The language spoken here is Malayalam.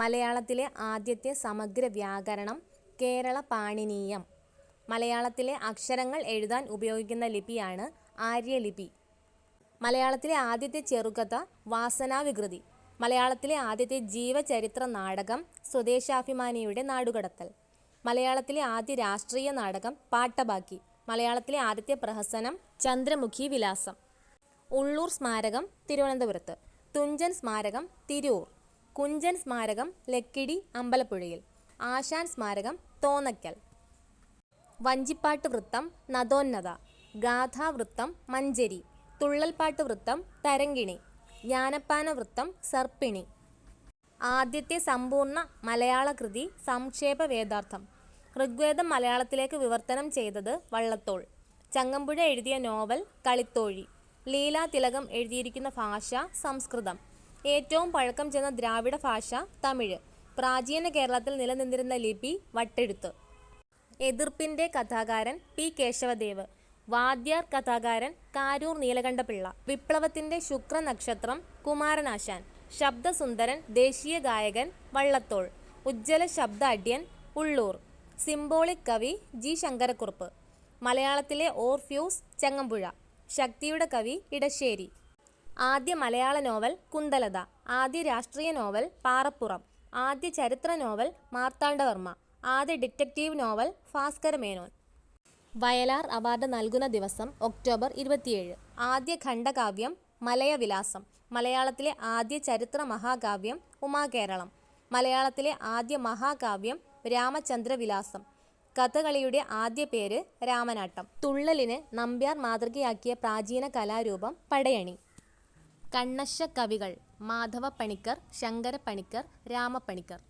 മലയാളത്തിലെ ആദ്യത്തെ സമഗ്ര വ്യാകരണം കേരള പാണിനീയം. മലയാളത്തിലെ അക്ഷരങ്ങൾ എഴുതാൻ ഉപയോഗിക്കുന്ന ലിപിയാണ് ആര്യലിപി. മലയാളത്തിലെ ആദ്യത്തെ ചെറുകഥ വാസനാവികൃതി. മലയാളത്തിലെ ആദ്യത്തെ ജീവചരിത്ര നാടകം സ്വദേശാഭിമാനിയുടെ നാടുകടത്തൽ. മലയാളത്തിലെ ആദ്യ രാഷ്ട്രീയ നാടകം പാട്ടബാക്കി. മലയാളത്തിലെ ആദ്യത്തെ പ്രഹസനം ചന്ദ്രമുഖി വിലാസം. ഉള്ളൂർ സ്മാരകം തിരുവനന്തപുരത്ത്. തുഞ്ചൻ സ്മാരകം തിരൂർ. കുഞ്ചൻ സ്മാരകം ലക്കിടി അമ്പലപ്പുഴയിൽ. ആശാൻ സ്മാരകം തോന്നയ്ക്കൽ. വഞ്ചിപ്പാട്ട് വൃത്തം നദോന്നത. ഗാഥാവൃത്തം മഞ്ചരി. തുള്ളൽപ്പാട്ട് വൃത്തം തരങ്കിണി ജ്ഞാനപ്പാന വൃത്തം സർപ്പിണി. ആദ്യത്തെ സമ്പൂർണ മലയാള കൃതി സംക്ഷേപ വേദാർത്ഥം. ഋഗ്വേദം മലയാളത്തിലേക്ക് വിവർത്തനം ചെയ്തത് വള്ളത്തോൾ. ചങ്ങമ്പുഴ എഴുതിയ നോവൽ കളിത്തോഴി. ലീലാ തിലകം എഴുതിയിരിക്കുന്ന ഭാഷ സംസ്കൃതം. ഏറ്റവും പഴക്കം ചെന്ന ദ്രാവിഡ ഭാഷ തമിഴ്. പ്രാചീന കേരളത്തിൽ നിലനിന്നിരുന്ന ലിപി വട്ടെഴുത്ത്. എതിർപ്പിന്റെ കഥാകാരൻ പി. കേശവദേവ്. വാദ്യാർ കഥാകാരൻ കാരൂർ നീലകണ്ഠപിള്ള. വിപ്ലവത്തിന്റെ ശുക്ര നക്ഷത്രം കുമാരനാശാൻ. ശബ്ദസുന്ദരൻ ദേശീയ ഗായകൻ വള്ളത്തോൾ. ഉജ്ജ്വല ശബ്ദ അഡ്യൻ ഉള്ളൂർ. സിംബോളിക് കവി ജി. ശങ്കരക്കുറുപ്പ്. മലയാളത്തിലെ ഓർഫ്യൂസ് ചെങ്ങമ്പുഴ. ശക്തിയുടെ കവി ഇടശ്ശേരി. ആദ്യ മലയാള നോവൽ കുന്തലത ആദ്യ രാഷ്ട്രീയ നോവൽ പാറപ്പുറം ആദ്യ ചരിത്ര നോവൽ മാർത്താണ്ഡവർമ്മ ആദ്യ detective novel Bhaskara Menon. Vayalar award നൽകുന്ന ദിവസം ഒക്ടോബർ ഇരുപത്തിയേഴ്. ആദ്യ ഖണ്ഡകാവ്യം മലയവിലാസം മലയാളത്തിലെ ആദ്യ ചരിത്ര മഹാകാവ്യം ഉമാകേരളം മലയാളത്തിലെ ആദ്യ മഹാകാവ്യം രാമചന്ദ്രവിലാസം. കഥകളിയുടെ ആദ്യ പേര് രാമനാട്ടം. തുള്ളലിന് നമ്പ്യാർ മാതൃകയാക്കിയ പ്രാചീന കലാരൂപം പടയണി. കണ്ണശ്ശ കവികൾ മാധവ പണിക്കർ ശങ്കര പണിക്കർ രാമപണിക്കർ